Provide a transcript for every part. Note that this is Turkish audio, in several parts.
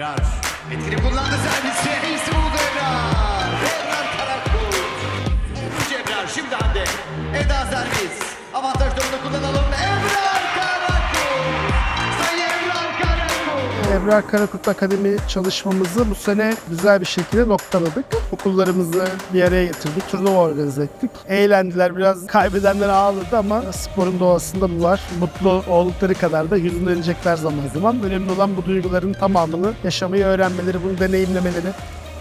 Tekrar. Etkili kullandı servisi. Heysi buldu Emrah. Ebrar Karakurt Akademi çalışmamızı bu sene güzel bir şekilde noktaladık. Okullarımızı bir araya getirdik, turnuva organize ettik. Eğlendiler, biraz kaybedenler ağladı ama sporun doğasında bu var. Mutlu oldukları kadar da hüzünlenecekler zaman zaman. Önemli olan bu duyguların tamamını yaşamayı öğrenmeleri, bunu deneyimlemeleri.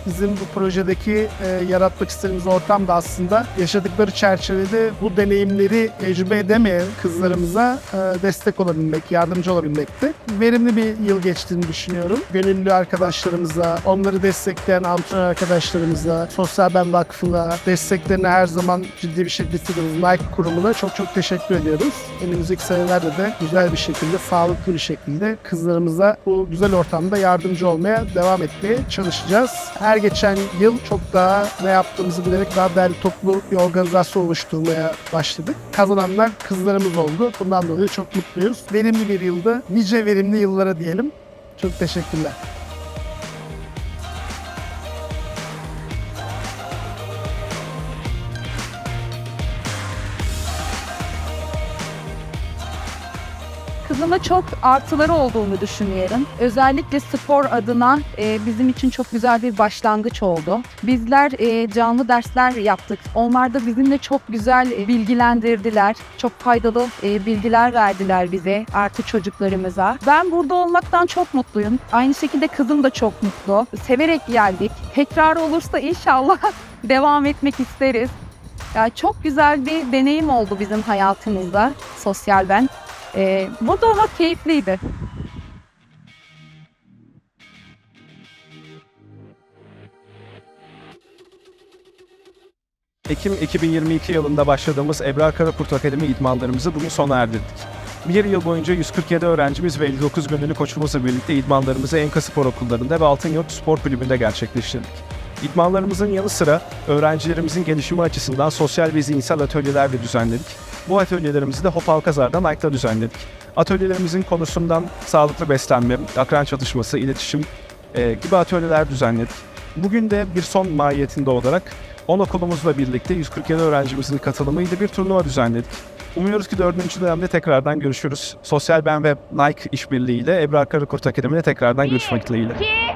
Bizim bu projedeki e, yaratmak istediğimiz ortam da aslında yaşadıkları çerçevede bu deneyimleri tecrübe edemeyen kızlarımıza e, destek olabilmek, yardımcı olabilmekti. Verimli bir yıl geçtiğini düşünüyorum. Gönüllü arkadaşlarımıza, onları destekleyen antrenör arkadaşlarımıza, Sosyal Ben Vakfı'na, desteklerini her zaman ciddi bir şekilde istediğimiz Nike kurumuna çok çok teşekkür ediyoruz. Önümüzdeki senelerde de güzel bir şekilde, sağlıklı bir şekilde kızlarımıza bu güzel ortamda yardımcı olmaya devam etmeye çalışacağız. Her geçen yıl çok daha ne yaptığımızı bilerek daha değerli toplu bir organizasyon oluşturmaya başladık. Kazananlar kızlarımız oldu. Bundan dolayı çok mutluyuz. Verimli bir yıldı. Nice verimli yıllara diyelim. Çok teşekkürler. Kızıma çok artıları olduğunu düşünüyorum. Özellikle spor adına e, bizim için çok güzel bir başlangıç oldu. Bizler e, canlı dersler yaptık. Onlar da bizimle çok güzel e, bilgilendirdiler. Çok faydalı e, bilgiler verdiler bize artı çocuklarımıza. Ben burada olmaktan çok mutluyum. Aynı şekilde kızım da çok mutlu. Severek geldik. Tekrar olursa inşallah devam etmek isteriz. Yani çok güzel bir deneyim oldu bizim hayatımızda sosyal ben. Ee, burada olmak keyifliydi. Ekim 2022 yılında başladığımız Ebrar Karakurt Akademi idmanlarımızı bugün sona erdirdik. Bir yıl boyunca 147 öğrencimiz ve 59 gönüllü koçumuzla birlikte idmanlarımızı Enka Spor Okullarında ve Altınyurt Spor Kulübü'nde gerçekleştirdik. İdmanlarımızın yanı sıra öğrencilerimizin gelişimi açısından sosyal ve zihinsel atölyeler de düzenledik. Bu atölyelerimizi de Hop Alkazar'dan Nike'da düzenledik. Atölyelerimizin konusundan sağlıklı beslenme, akran çalışması, iletişim e, gibi atölyeler düzenledik. Bugün de bir son mahiyetinde olarak 10 okulumuzla birlikte 147 öğrencimizin katılımıyla bir turnuva düzenledik. Umuyoruz ki 4. dönemde tekrardan görüşürüz. Sosyal Ben ve Nike işbirliğiyle Ebrar Karakurt Akademi'de tekrardan görüşmek dileğiyle. 2, 3.